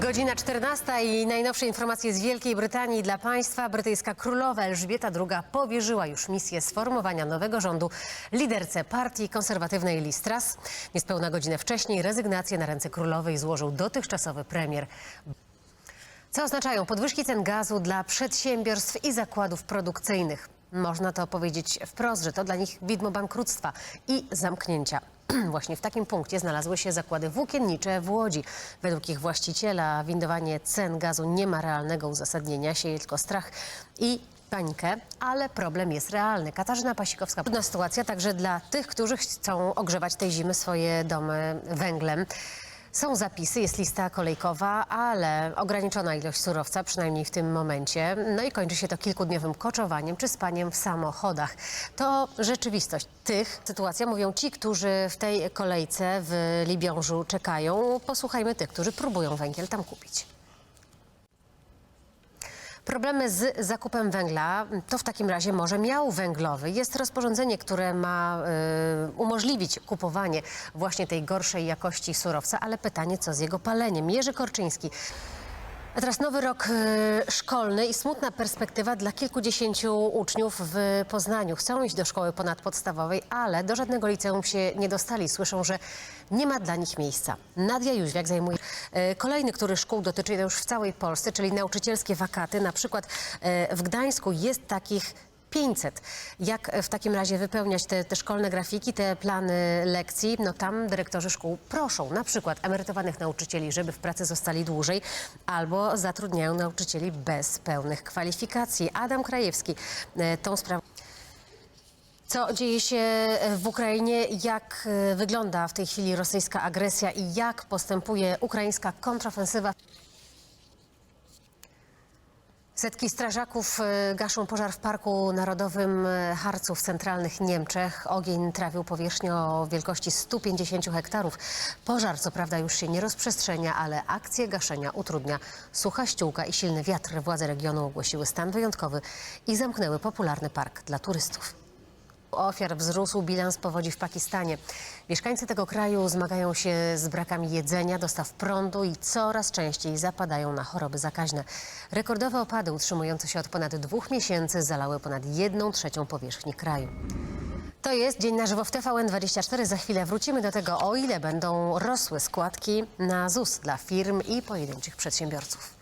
Godzina 14 i najnowsze informacje z Wielkiej Brytanii dla Państwa. Brytyjska królowa Elżbieta II powierzyła już misję sformowania nowego rządu liderce partii konserwatywnej Liz Truss. Niespełna godzinę wcześniej rezygnację na ręce królowej złożył dotychczasowy premier. Co oznaczają podwyżki cen gazu dla przedsiębiorstw i zakładów produkcyjnych? Można to powiedzieć wprost, że to dla nich widmo bankructwa i zamknięcia. Właśnie w takim punkcie znalazły się zakłady włókiennicze w Łodzi. Według ich właściciela windowanie cen gazu nie ma realnego uzasadnienia, sieje tylko strach i panikę, ale problem jest realny. Katarzyna Pasikowska. Trudna sytuacja także dla tych, którzy chcą ogrzewać tej zimy swoje domy węglem. Są zapisy, jest lista kolejkowa, ale ograniczona ilość surowca, przynajmniej w tym momencie. No i kończy się to kilkudniowym koczowaniem czy spaniem w samochodach. To rzeczywistość tych. Sytuacja mówią ci, którzy w tej kolejce w Libiążu czekają. Posłuchajmy tych, którzy próbują węgiel tam kupić. Problemy z zakupem węgla to w takim razie może miał węglowy. Jest rozporządzenie, które ma y, umożliwić kupowanie właśnie tej gorszej jakości surowca, ale pytanie, co z jego paleniem? Jerzy Korczyński. A teraz nowy rok y, szkolny i smutna perspektywa dla kilkudziesięciu uczniów w Poznaniu. Chcą iść do szkoły ponadpodstawowej, ale do żadnego liceum się nie dostali. Słyszą, że nie ma dla nich miejsca. Nadia Jóźwiak zajmuje kolejny, który szkół dotyczy już w całej Polsce, czyli nauczycielskie wakaty. Na przykład y, w Gdańsku jest takich 500. Jak w takim razie wypełniać te, te szkolne grafiki, te plany lekcji? No tam dyrektorzy szkół proszą na przykład emerytowanych nauczycieli, żeby w pracy zostali dłużej, albo zatrudniają nauczycieli bez pełnych kwalifikacji. Adam Krajewski e, tą sprawą. Co dzieje się w Ukrainie? Jak e, wygląda w tej chwili rosyjska agresja i jak postępuje ukraińska kontrofensywa? Setki strażaków y, gaszą pożar w Parku Narodowym Harcu w centralnych Niemczech. Ogień trawił powierzchnię o wielkości 150 hektarów. Pożar co prawda już się nie rozprzestrzenia, ale akcję gaszenia utrudnia sucha ściółka i silny wiatr. Władze regionu ogłosiły stan wyjątkowy i zamknęły popularny park dla turystów. Ofiar wzrósł bilans powodzi w Pakistanie. Mieszkańcy tego kraju zmagają się z brakami jedzenia, dostaw prądu i coraz częściej zapadają na choroby zakaźne. Rekordowe opady utrzymujące się od ponad dwóch miesięcy zalały ponad jedną trzecią powierzchni kraju. To jest Dzień na żywo w TVN24. Za chwilę wrócimy do tego, o ile będą rosły składki na ZUS dla firm i pojedynczych przedsiębiorców.